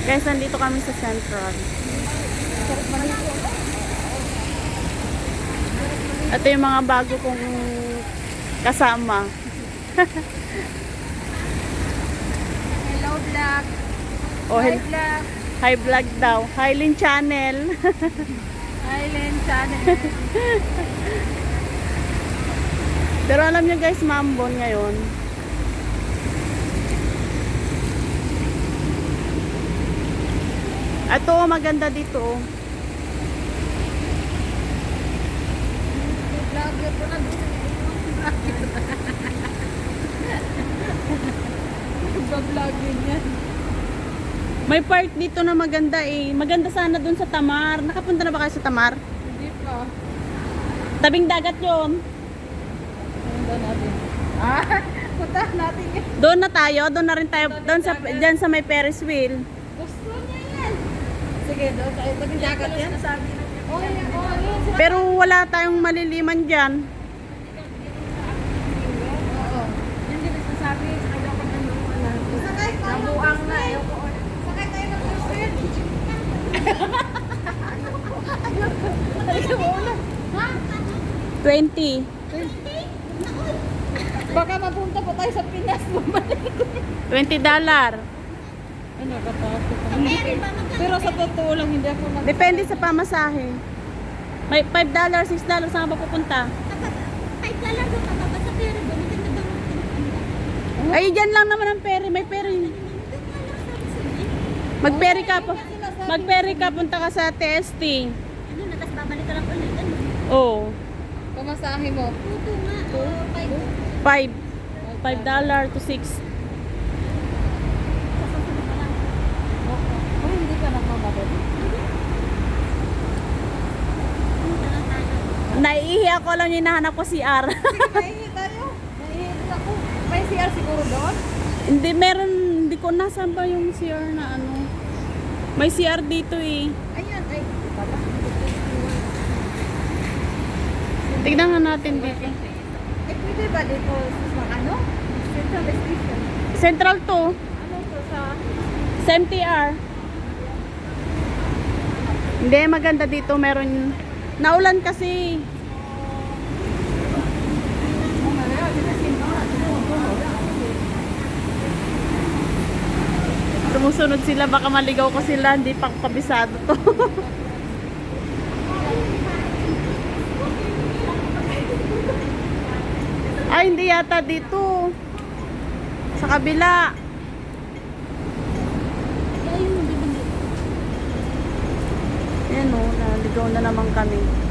Guys, nandito kami sa Central. Ito yung mga bago kong kasama. Hello, vlog. Oh, Hi, vlog. hi vlog daw. Hi Lin Channel. Hi, Len Channel. Pero alam niyo guys, mambon ngayon. Ito, maganda dito. oh. Vlogger ko na Nagbablogger yan. May part dito na maganda eh. Maganda sana dun sa Tamar. Nakapunta na ba kayo sa Tamar? Hindi pa. Tabing dagat yon. Punta natin. Ah, punta natin yan. Doon na tayo, doon na rin tayo, doon sa, dyan sa may Ferris wheel. Sige, doon. Pag jacket yan. Oh. Oh. Pero wala tayong maliliman dyan. Ano. 20. Baka mapunta pa tayo sa Pinas bumalik. 20 dollar. Ano katakot Pero sa totoo lang hindi ako nag Depende sa pamasahe. May 5 dollar, 6 dollar, saan ka ba pupunta? Ay, kala ko ka ba sa pera ba? Maganda ba? Ay, dyan lang naman ang peri. May peri. Mag-peri ka po. Mag-peri ka, punta ka sa TST. Ano na, tapos babalik ka lang ulit. Ano? Oo. Pamasahe mo. Puto nga. Oh, five. 5. 5 dollar to 6. Oh, hindi ka nagmamadali. Naiihi ako lang yung hinahanap ko si R. Sige, maihi tayo. Maihi ako. May CR siguro doon? hindi, meron, hindi ko nasaan ba yung CR na ano. May CR dito eh. Ayan, ay. Pala. Tignan nga natin dito. Eh, pwede ba dito sa ano? Central Station. Central to. Ano to sa... Sa MTR. Hindi, maganda dito. Meron, naulan kasi. Sumusunod sila, baka maligaw ko sila, hindi pa kabisado to. Ay, hindi yata dito. Sa kabila. Ayan o, naligaw na naman kami.